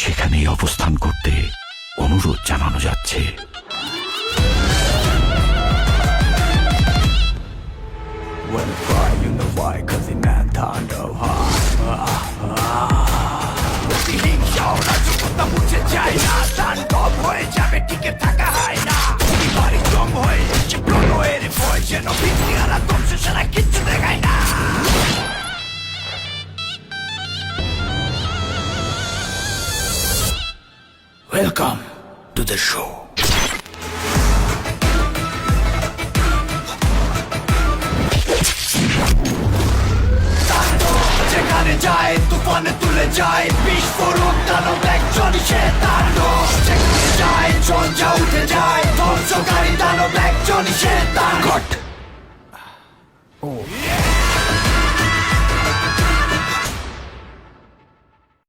সেখানেই অবস্থান করতে অনুরোধ জানানো যাচ্ছে। When I cry, you know why, cause in that thunder হিংসা ওরা যুবতা মুছে যায় না দান কম হয়ে ওয়েলকাম টু দ্য শো যেখানে যায় তুলে যায় যেখানে যায় উঠে যায়